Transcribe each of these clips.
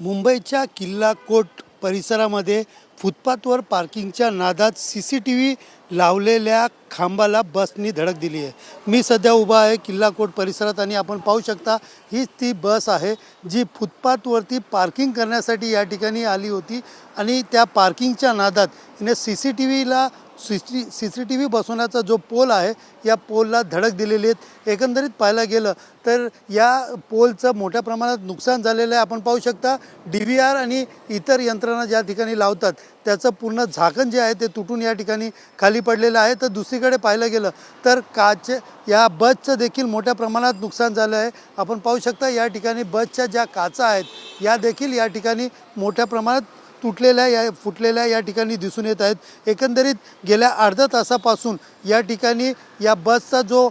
मुंबईच्या किल्ला कोट परिसरामध्ये फुटपाथवर पार्किंगच्या नादात सी सी टी व्ही लावलेल्या खांबाला बसनी धडक दिली आहे. मी सध्या उभा आहे किल्ला कोट परिसरात आणि आपण पाहू शकता हीच ती बस आहे जी फुटपाथवरती पार्किंग करण्यासाठी या ठिकाणी आली होती आणि त्या पार्किंगच्या नादात हिने C C T व्हीला C C C C T V बसवण्याचा जो पोल आहे या पोलला धडक दिलेली आहेत. एकंदरीत पाहायला गेलं तर या पोलचं मोठ्या प्रमाणात नुकसान झालेलं आहे. आपण पाहू शकता डी व्ही आर आणि इतर यंत्रणा ज्या ठिकाणी लावतात त्याचं पूर्ण झाकण जे आहे ते तुटून या ठिकाणी खाली पडलेलं आहे. तर दुसरीकडे पाहायला गेलं तर काचे या बसचं देखील मोठ्या प्रमाणात नुकसान झालं आहे. आपण पाहू शकता या ठिकाणी बसच्या ज्या काचा आहेत या देखील या ठिकाणी मोठ्या प्रमाणात तुटलेल्या या फुटलेल्या या ठिकाणी दिसून येत आहेत. एकंदरीत गेल्या अर्ध्या तासापासून या ठिकाणी या बसचा जो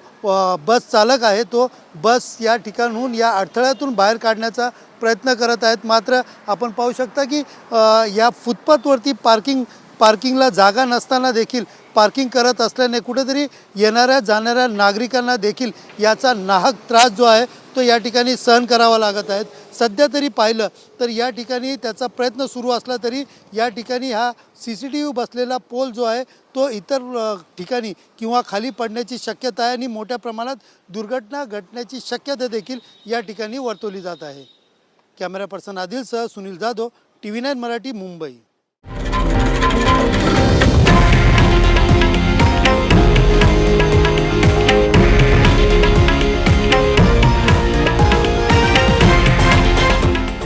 बस चालक आहे तो बस या ठिकाणहून या अडथळ्यातून बाहेर काढण्याचा प्रयत्न करत आहेत. मात्र आपण पाहू शकता की या फुटपाथवरती पार्किंग पार्किंगला जागा नसताना देखील पार्किंग करत असल्याने कुठेतरी येणाऱ्या जाणाऱ्या नागरिकांना देखील याचा नाहक त्रास जो आहे तो या ठिकाणी सहन करावा लागत आहेत सध्या तरी पाहिलं तर या ठिकाणी त्याचा प्रयत्न सुरू असला तरी या ठिकाणी हा सी सी टी व्ही बसलेला पोल जो आहे तो इतर ठिकाणी किंवा खाली पडण्याची शक्यता आहे आणि मोठ्या प्रमाणात दुर्घटना घटण्याची शक्यता देखील या ठिकाणी वर्तवली जात आहे. Camera person आदिलसह Sunil Jadhav T V nine Marathi Mumbai.